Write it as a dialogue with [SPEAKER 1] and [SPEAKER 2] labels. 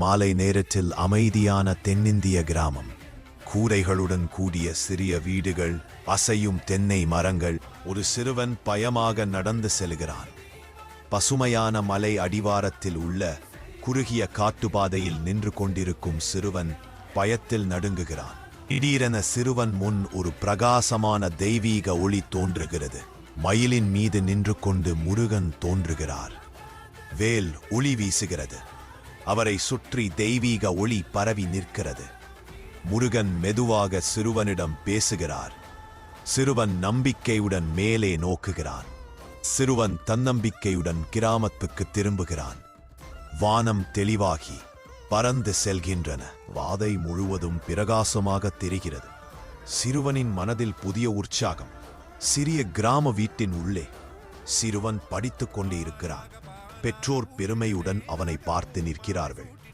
[SPEAKER 1] மாலை நேரத்தில் அமைதியான தென்னிந்திய கிராமம். கூரைகளுடன் கூடிய சிறிய வீடுகள் அசையும் தென்னை மரங்கள் ஒரு சிறுவன் பயமாக நடந்து செல்கிறான். பசுமையான மலை அடிவாரத்தில் உள்ள குறுகிய காட்டுப்பாதையில் நின்று கொண்டிருக்கும் சிறுவன் பயத்தில் நடுங்குகிறான். திடீரென சிறுவன் முன் ஒரு பிரகாசமான தெய்வீக ஒளி தோன்றுகிறது. மயிலின் மீது நின்று கொண்டு முருகன் தோன்றுகிறார். வேல் ஒளி வீசுகிறது. அவரை சுற்றி தெய்வீக ஒளி பரவி நிற்கிறது. முருகன் மெதுவாக சிறுவனிடம் பேசுகிறார். சிறுவன் நம்பிக்கையுடன் மேலே நோக்குகிறான். சிறுவன் தன்னம்பிக்கையுடன் கிராமத்துக்கு திரும்புகிறான். வானம் தெளிவாகி பறந்து செல்கின்றன. வாதை முழுவதும் பிரகாசமாக தெரிகிறது. சிறுவனின் மனதில் புதிய உற்சாகம். சிறிய கிராம வீட்டின் உள்ளே சிறுவன் படித்துக் கொண்டிருக்கிறான். பெற்றோர் பெருமையுடன் அவனை பார்த்து நிற்கிறார்கள்.